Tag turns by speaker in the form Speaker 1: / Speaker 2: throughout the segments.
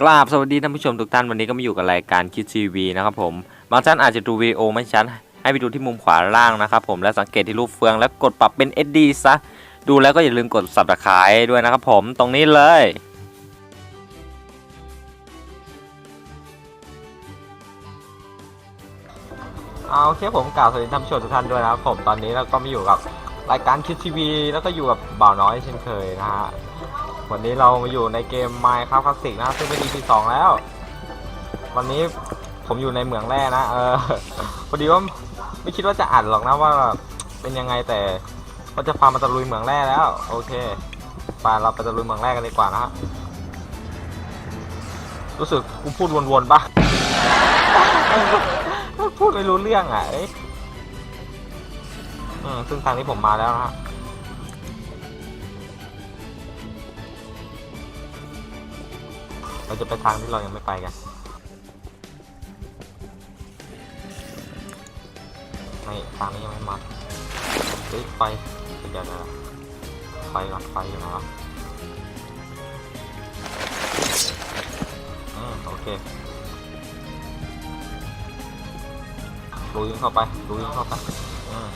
Speaker 1: กราบสวัสดีท่านผู้ชมทุกท่านวันนี้ก็มาอยู่กับรายการคิดทีวีนะครับผมบางท่านอาจจะดูวิดีโอไม่ชัดให้ไปดูที่มุมขวาล่างนะครับผมและสังเกตที่รูปเฟืองแล้วกดปรับเป็น SD ซะ ดูแล้วก็อย่าลืมกด subscribe ด้วยนะครับผมตรงนี้เลย เอาโอเคผมกล่าวสวัสดีท่านผู้ชมทุกท่านด้วยนะครับผมตอนนี้เราก็มาอยู่กับรายการคิดทีวีแล้วก็อยู่กับบ่าวน้อยเช่นเคยนะฮะ วันนี้เรามาอยู่ในเกม Minecraft Classic นะ ซึ่งเป็น EP สองแล้ว วันนี้ผมอยู่ในเหมืองแร่นะ เออ พอดีว่าไม่คิดว่าจะอ่านหรอกนะว่าเป็นยังไงแต่ก็จะพามาตะลุยเหมืองแร่แล้ว โอเคไปเราไปตะลุยเหมืองแร่กันดีกว่านะฮะ รู้สึกกูพูดวนๆปะพูดไม่รู้เรื่องอะเอ้ยอืมซึ่งทางนี้ผมมาแล้วนะฮะ เราจะไปทางที่เรายังไม่ไปกันไม่ทางนี้ยังไม่มาเฮ้ยไฟเดี๋ยวนะไฟก่อนไฟอยู่นะครับอืมโอเคลุยเข้าไปลุยเข้าไปอืม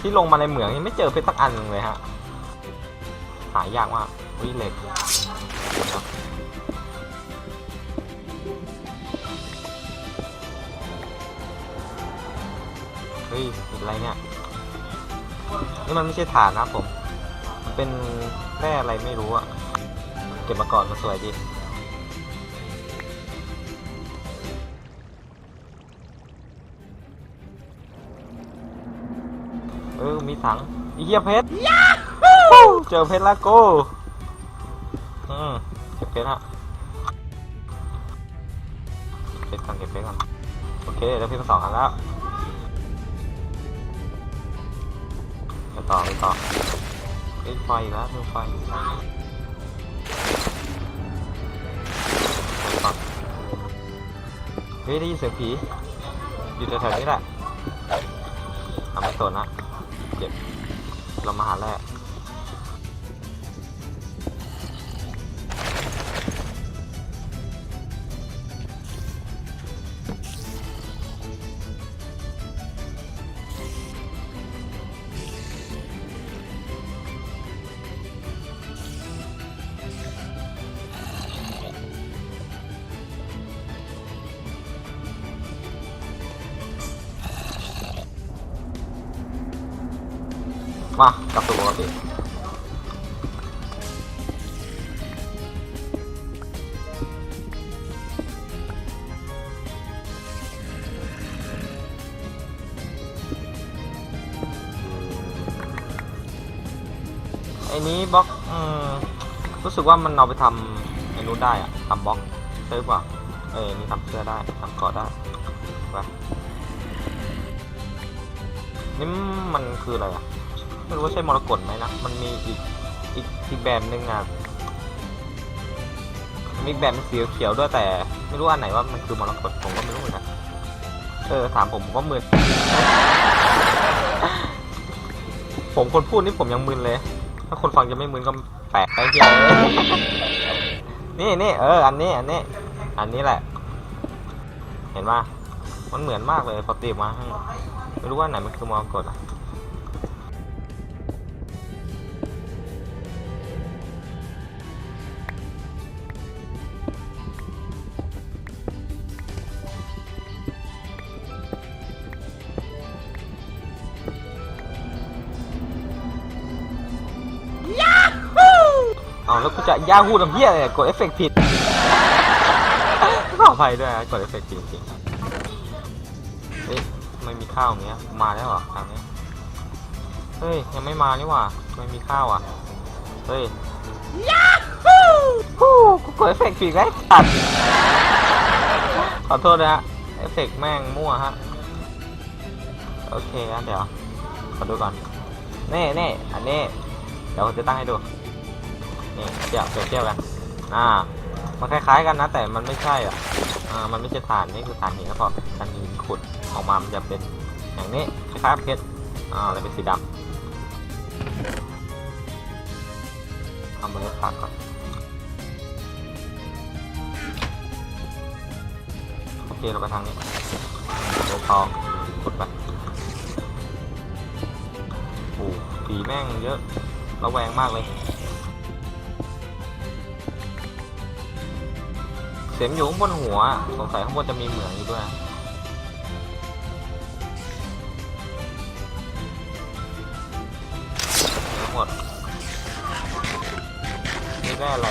Speaker 1: ที่ลงมาในเหมืองยังไม่เจอเพชรสักอันหนึ่งเลยฮะ หายากมากวิเหล็กเฮ้ยเห็นอะไรเนี่ย นี่มันไม่ใช่ฐานนะผม มันเป็นแร่อะไรไม่รู้อะเก็บมาก่อนมันสวยดีเออมีถังอีเหี้ยเพชร เจอเพชรแล้วกูอืมเก็บเพชรฮะเก็บเพชรก่อนเก็บเพชรก่อนโอเคได้เพชรมาสองอันแล้วไปต่อไปต่อเอ้ยไฟอีกแล้วเรื่องไฟไฟก่อนเฮ้ยได้ยินเสียงผีอยู่แถวๆนี้แหละทำไม่สนนะเก็บเรามาหาแร่ มากลับสู่ปกติไอ้นี้บล็อกอืมรู้สึกว่ามันเอาไปทำไอ้นู้นได้อะทำบล็อกใช่ป่ะเออนี่ทำเสื้อได้ทำเกาะได้ไปนี่มันคืออะไรอะ ไม่รู้ว่าใช่มรกตไหมนะ มันมีอีกอีกอีกแบบหนึ่งอะมีแบบเป็นสีเขียวด้วยแต่ ไม่รู้อันไหนว่ามันคือมรกตผมก็ไม่รู้นกันเออถามผมผมก็มึนผมคนพูดนี่ผมยังมึนเลย ถ้าคนฟังจะไม่มึนก็แปลกไปเดียวนี่นี่เออ อันนี้อันนี้อันนี้แหละ เห็นป่ะมันเหมือนมากเลยพอตีมาให้ไม่รู้ว่าไหนมันคือมรกตอะ อ๋อแล้วกูจะย่าฮูดำเพี้ยอะไรเนี่ยกดเอฟเฟกต์ผิดขออภัยด้วยนะกดเอฟเฟกต์ผิดจริงๆเฮ้ยไม่มีข้าวอย่างเงี้ย มาแล้วเหรอทางนี้เฮ้ยยังไม่มานี่หว่าไม่มีข้าวอะเฮ้ยยาฮูฮูกูกดเอฟเฟกต์ผิดไงตัดขอโทษนะฮะเอฟเฟกต์แม่งมั่วฮะโอเคงั้นเดี๋ยวขอดูก่อนนี่นี่อันนี้เดี๋ยวผมจะตั้งให้ดู นี่เทียบเปรียบเทียบกันอ่า มันคล้ายๆกันนะ แต่มันไม่ใช่อะอ่ามันไม่ใช่ฐานนี่คือฐานหินแล้วพอฐานหินขุดออกมามันจะเป็นอย่างนี้คล้ายๆกับเพชรอ่าแล้วเป็นสีดำเอาเมล็ดผักก่อนโอเคเราไปทางนี้เดินทองกดไปโอ้ผีแม่งเยอะระแวงมากเลย สียงอยู่ข้างบนหัว สงสัยข้างบนจะมีเหมืองอยู่ด้วย หมด นี่ได้อะไร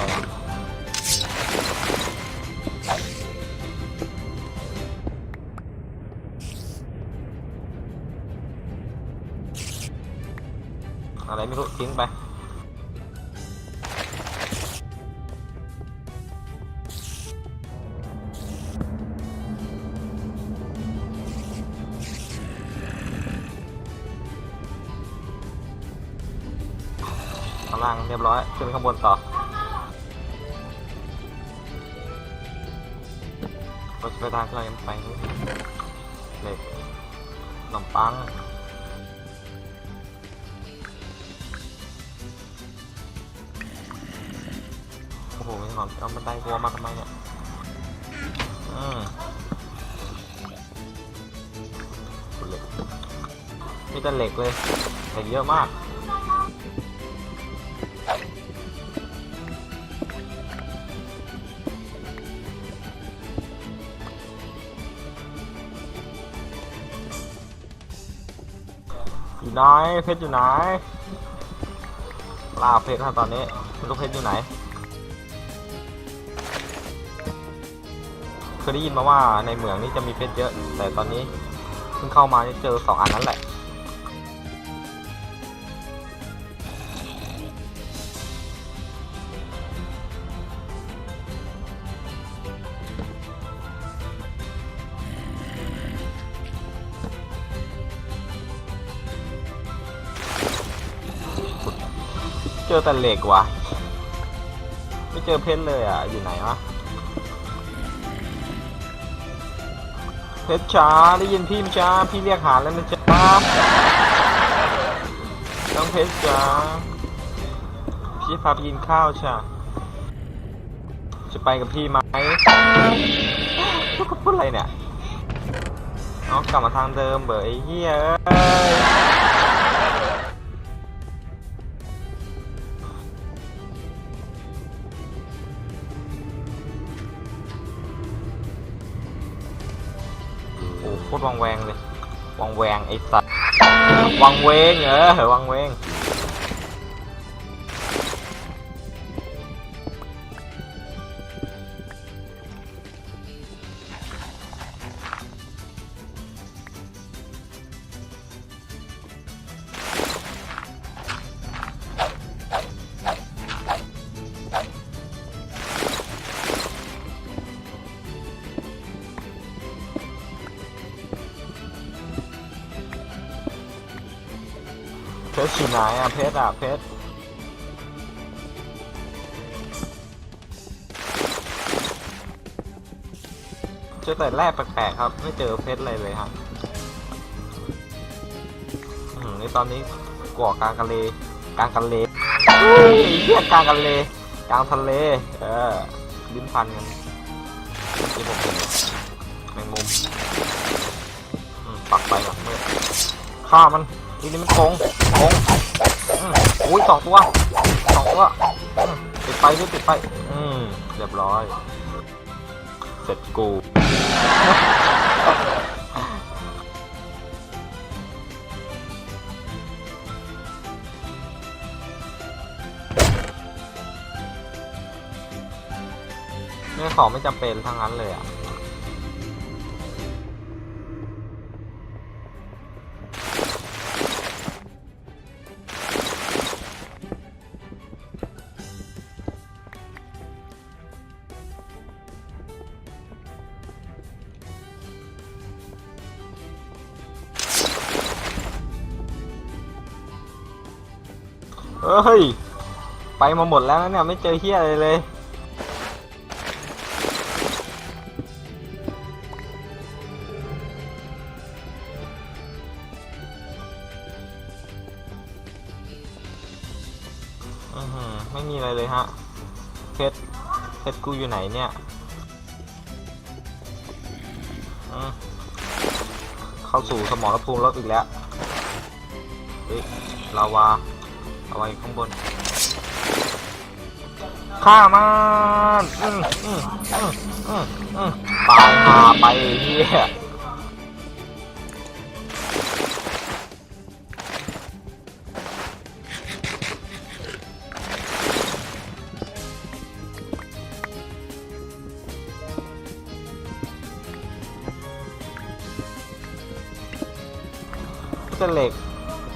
Speaker 1: อะไรไม่รู้ทิ้งไปางล่างเรียบร้อย ขึ้นข้างบนต่อเราจะไปทางที่เรายังไปนี่เหล็กขนมปังโอ้โหไม่หนอนเอาบันไดวัวมาทำไมเนี่ยอืมเหล็กมีแต่เหล็กเลยเหล็กเยอะมาก ไหนเพชรอยู่ไหนล่าเพชรครับตอนนี้ลูกเพชรอยู่ไหนเคยได้ยินมาว่าในเหมืองนี่จะมีเพชรเยอะ แต่ตอนนี้เพิ่งเข้ามาเจอสองอันนั้นแหละ อแต่เหล็กว่ะ ไม่เจอเพชรเลยอะ อยู่ไหนวะ เพชรช้าได้ยินพี่มช้าพี่เรียกหาแล้วนะจ๊ะต้องเพชรจ้าพี่พาไปกินข้าวช่ะจะไปกับพี่ไหมลูกพูดอะไรเนี่ย เอากลับมาทางเดิมเบอร์ไอ้เหี้ย เอ้ยโอ้โคตรวังแว ไหนอะเพชรอะเพชรเจอแต่แร่แปลกๆครับ ไม่เจอเพชรอะไรเลยครับอืมนี่ตอนนี้ก่อกลางทะเลกลางทะเลอุ้ยเฮียกลางทะเลกลางทะเล เออลิ้นพันกันที่ผมเห็นแมงมุมอืมปักไปก่อนเมื่อฆ่ามันทีนี้มันโกงโกง อุ้ยสองตัวสองตัวติดไปด้วยติดไปอืมเรียบร้อย เสร็จกูเนี่ยของไม่จำเป็นทั้งนั้นเลยอะ เฮ้ย ไปมาหมดแล้วนะเนี่ยไม่เจอเฮียอะไรเลยอือหือไม่มีอะไรเลยฮะ เพชร เพชรกูอยู่ไหนเนี่ยเข้าสู่สมรภูมิรบอีกแล้ว เฮ้ยลาวา เอาไว้ข้างบนฆ่ามันอืมอืมอืมอืมอืมตายหาไปเฮียเส้นเหล็ก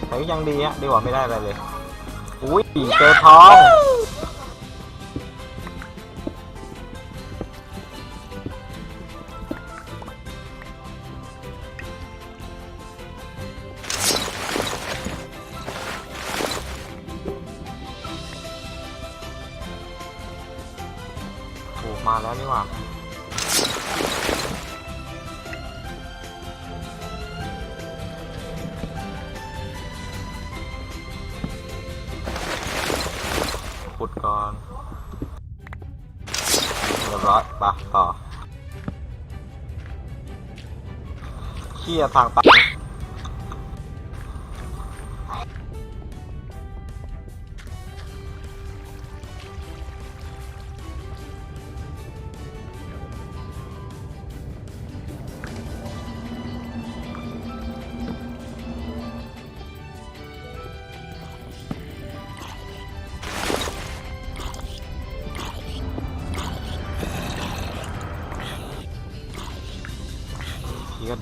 Speaker 1: แต่ก็ยังดีฮะดีกว่าไม่ได้อะไรเลย อุ้ยเจ ร้อยปะต่อเขี่ยทางตัน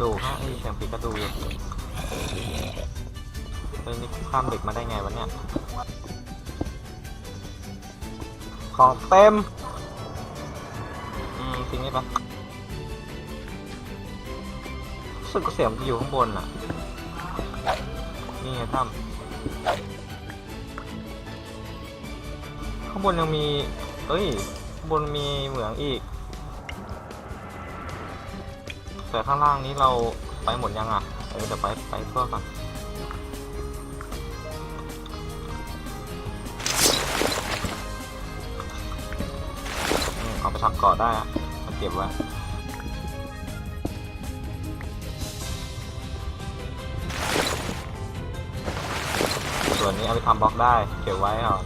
Speaker 1: ดูฮะไอ้เสียงผีกระดูอยู่เฮ้ยนี่ข้ามเด็กมาได้ไงวะเนี่ย ของเต็ม อืมทิ้งนี่ปะรู้สึกเสียงจะอยู่ข้างบนอะ นี่ไงถ้ำข้างบนยังมี เอ้ย ข้างบนมีเหมืองอีก แต่ข้างล่างนี้เราไปหมดยังอะเออเดี๋ยวไปไปเพื่อก่อนเอาไปทำเกาะได้อะมาเก็บไว้ส่วนนี้เอาไปทำบล็อกได้ เก็บไว้ก่อน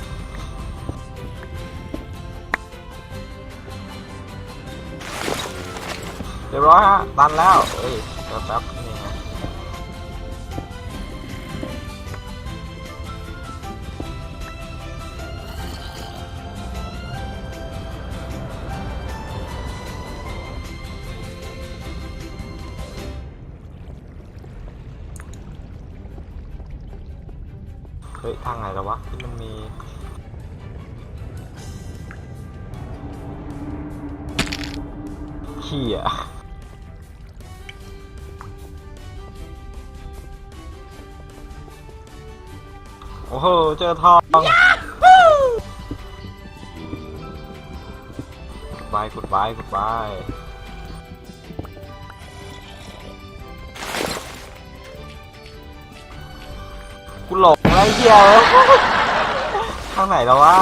Speaker 1: รียบร้อยฮะตันแล้วเอ้ยแป๊บๆนี่ฮะเฮ้ยทางไหนแล้ววะที่มันมีขี้อะ อ้โห เจอทองขุดไปขุดไปขุดไปกูหลงไรเหี้ยทางไหนแล้ววะ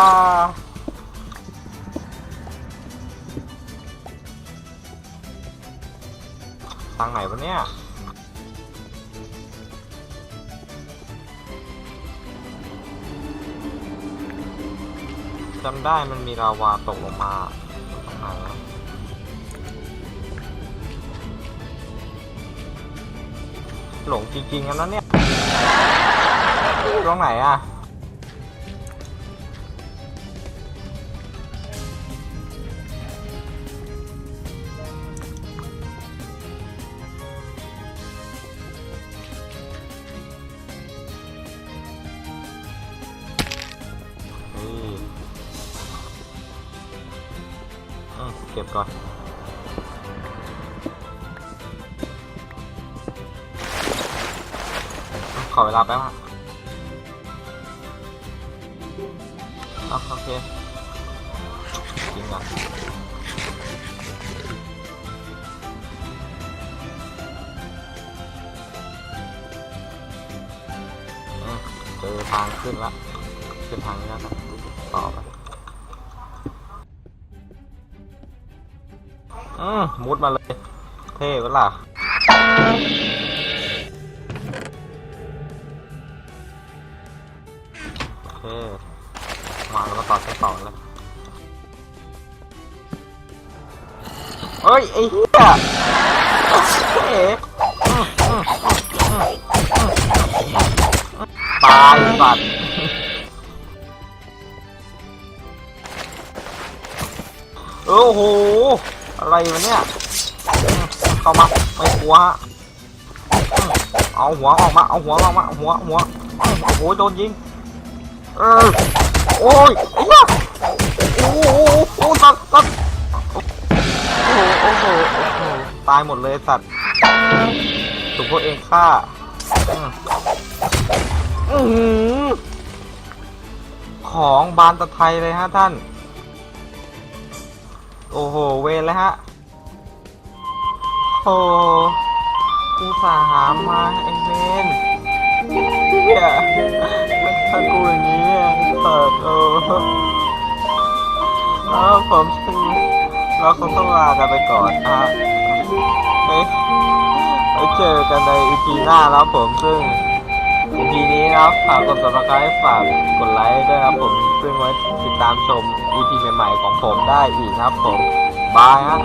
Speaker 1: ทางไหนวะเนี่ย จำได้มันมีลาวาตกลงมาตรงไหนวะหลงจริงๆกันนะเนี่ยตรงไหนอะ ก่อนขอเวลาแป๊บอะโอเคจริงอะเจอทางขึ้นละขึ้นทางนี้แล้วกันต่ อืมมุดมาเลย เท่ก็ล่ะโอเค มาแล้วก็ต่อใช้ต่อเลยเฮ้ย ไอ้เหี้ยตายสัตว์โอ้โห อะไรวะเนี่ยเข้ามาไม่กลัวเอาหัวออกมาเอาหัวออกมาหัวหัวโอ้โหโดนยิงเออโอ้ยไอ้เหี้ยโอ้โหโอ้โหสัตว์สัตว์โอ้โหโอ้โหตายหมดเลยสัตว์ถูกพวกเองฆ่าของบานตะไทยเลยฮะท่าน โอ้โห เวรเลยฮะ โอ้กูสาหามาไอเวนเฮียมันทำกูอย่างนี้เนี่ยเปิดโอ้เออผมชิงเราคงต้องลากันไปก่อนนะฮ้ยไว้เจอกันใน EP หน้าแล้วผมซึ่ง EP นี้นะครับฝากกด subscribe ฝากกดไลค์ด้วยครับผมซึ่งไว้ติดตามชม EP ใหม่ๆของผมได้อีกครับผมบายฮะ